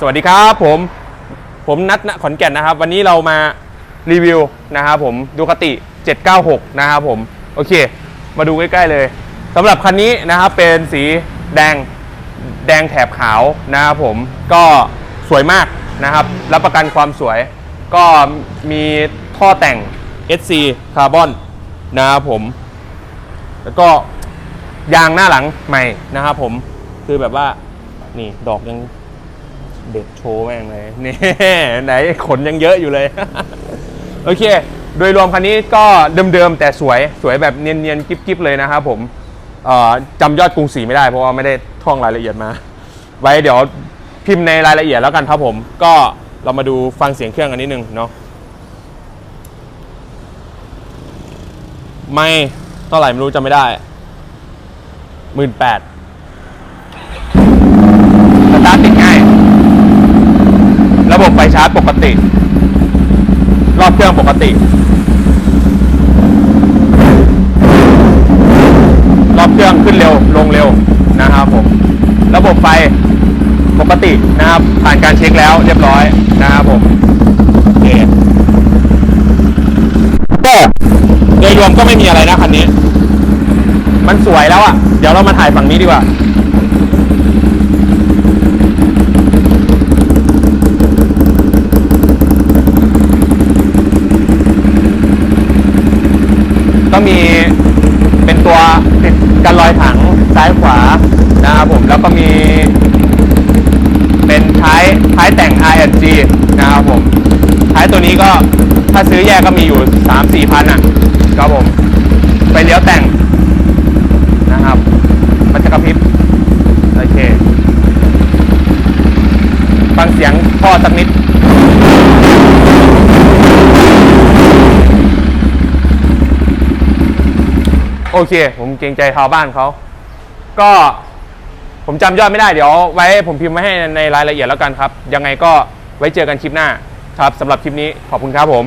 สวัสดีครับผม ผมนัทณขอนแก่นนะครับ วันนี้เรามารีวิวนะครับผมดูคติ 796 นะครับผม โอเค มาดูใกล้ ๆ เลยสำหรับคันนี้นะครับเป็นสีแดงแดงแถบขาวนะครับผมก็สวยมากนะครับ รับประกันความสวย ก็มีท่อแต่ง SC คาร์บอนนะครับผม แล้วก็ยางหน้าหลังใหม่นะครับผมคือแบบว่านี่ดอกยัง เด็ดโชว์แม่งเลยนี่ไหนขนยังเยอะอยู่เลย โอเค โดยรวมคันนี้ก็เดิมๆแต่สวยสวยแบบเนียนๆกิ๊บๆเลยนะครับผมจำยอดกรุงศรีไม่ได้เพราะว่าไม่ได้ท่องรายละเอียดมา ไว้เดี๋ยวพิมพ์ในรายละเอียดแล้วกันครับผม ก็เรามาดูฟังเสียงเครื่องกันนิดนึงเนาะไม่เท่าไหร่ไม่รู้จำไม่ได้หมื่นแปดสตาร์ทติดง่าย ระบบไฟชาร์จปกติ รอบเครื่องปกติ รอบเครื่องขึ้นเร็วลงเร็วนะครับผม ระบบไฟปกตินะครับ ผ่านการเช็คแล้วเรียบร้อยนะครับผมโอเคก็โดยรวมก็ไม่มีอะไรนะคันนี้ มันสวยแล้วอะ่ะ เดี๋ยวเรามาถ่ายฝั่งนี้ดีกว่า ก็มีเป็นตัวติดกันรอยถังซ้ายขวานะครับผมแล้ว ก็มี เป็นท้ายท้ายแต่ง RNG นะครับผม ท้ายตัวนี้ก็ถ้าซื้อแยกก็มีอยู่ 3 4พันอะครับผม ไปเลี้ยวแต่งนะครับ มันจะกระพริบ โอเค ฟังเสียงพ่อสักนิดโอเค ผมเกรงใจชาวบ้านเขา ก็ ผมจำยอดไม่ได้เดี๋ยว ไว้ผมพิมพ์ไว้ให้ในรายละเอียดแล้วกันครับ ยังไงก็ไว้เจอกันคลิปหน้าครับสำหรับคลิปนี้ขอบคุณครับผม